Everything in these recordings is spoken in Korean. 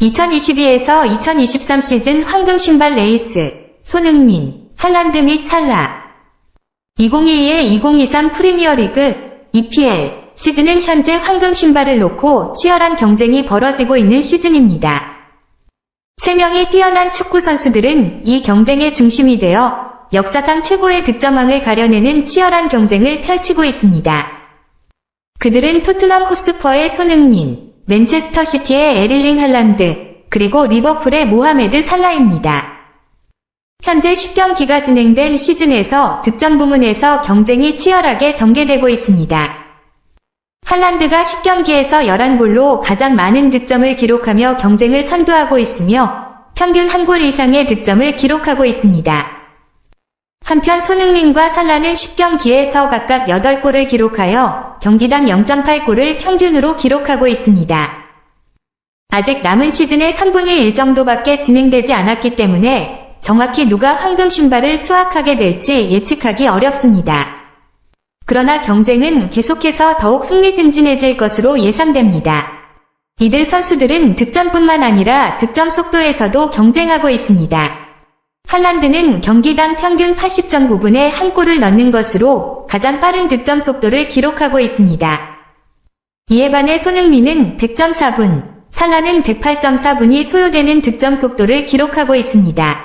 2022에서 2023 시즌 황금 신발 레이스 손흥민, 할란드 및 살라 2022-2023 프리미어리그 EPL 시즌은 현재 황금 신발을 놓고 치열한 경쟁이 벌어지고 있는 시즌입니다. 3명의 뛰어난 축구 선수들은 이 경쟁의 중심이 되어 역사상 최고의 득점왕을 가려내는 치열한 경쟁을 펼치고 있습니다. 그들은 토트넘 호스퍼의 손흥민, 맨체스터 시티의 에릴링 할란드, 그리고 리버풀의 모하메드 살라입니다. 현재 10경기가 진행된 시즌에서 득점 부문에서 경쟁이 치열하게 전개되고 있습니다. 할란드가 10경기에서 11골로 가장 많은 득점을 기록하며 경쟁을 선두하고 있으며 평균 한 골 이상의 득점을 기록하고 있습니다. 한편 손흥민과 살라는 10경기에서 각각 8골을 기록하여 경기당 0.8골을 평균으로 기록하고 있습니다. 아직 남은 시즌의 3분의 1 정도밖에 진행되지 않았기 때문에 정확히 누가 황금 신발을 수확하게 될지 예측하기 어렵습니다. 그러나 경쟁은 계속해서 더욱 흥미진진해질 것으로 예상됩니다. 이들 선수들은 득점뿐만 아니라 득점 속도에서도 경쟁하고 있습니다. 할란드는 경기당 평균 80.9분에 한 골을 넣는 것으로 가장 빠른 득점 속도를 기록하고 있습니다. 이에 반해 손흥민은 100.4분, 살라는 108.4분이 소요되는 득점 속도를 기록하고 있습니다.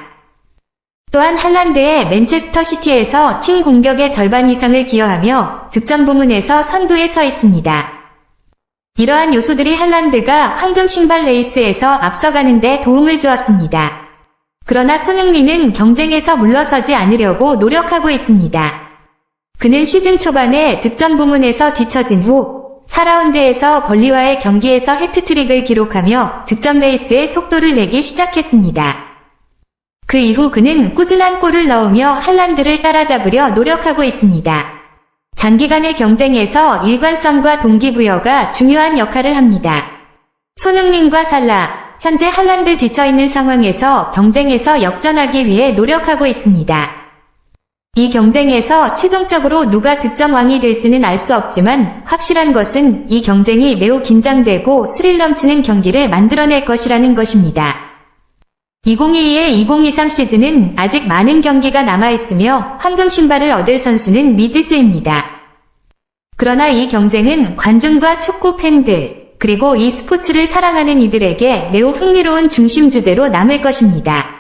또한 할란드의 맨체스터 시티에서 팀 공격의 절반 이상을 기여하며 득점 부문에서 선두에 서 있습니다. 이러한 요소들이 할란드가 황금 신발 레이스에서 앞서가는 데 도움을 주었습니다. 그러나 손흥민은 경쟁에서 물러서지 않으려고 노력하고 있습니다. 그는 시즌 초반에 득점 부문에서 뒤처진 후 4라운드에서 벌리와의 경기에서 해트트릭을 기록하며 득점 레이스의 속도를 내기 시작했습니다. 그 이후 그는 꾸준한 골을 넣으며 할란드를 따라잡으려 노력하고 있습니다. 장기간의 경쟁에서 일관성과 동기부여가 중요한 역할을 합니다. 손흥민과 살라, 현재 할란드 뒤처있는 상황에서 경쟁에서 역전하기 위해 노력하고 있습니다. 이 경쟁에서 최종적으로 누가 득점왕이 될지는 알 수 없지만 확실한 것은 이 경쟁이 매우 긴장되고 스릴 넘치는 경기를 만들어낼 것이라는 것입니다. 2022-2023 시즌은 아직 많은 경기가 남아있으며 황금 신발을 얻을 선수는 미지수입니다. 그러나 이 경쟁은 관중과 축구 팬들, 그리고 이 스포츠를 사랑하는 이들에게 매우 흥미로운 중심 주제로 남을 것입니다.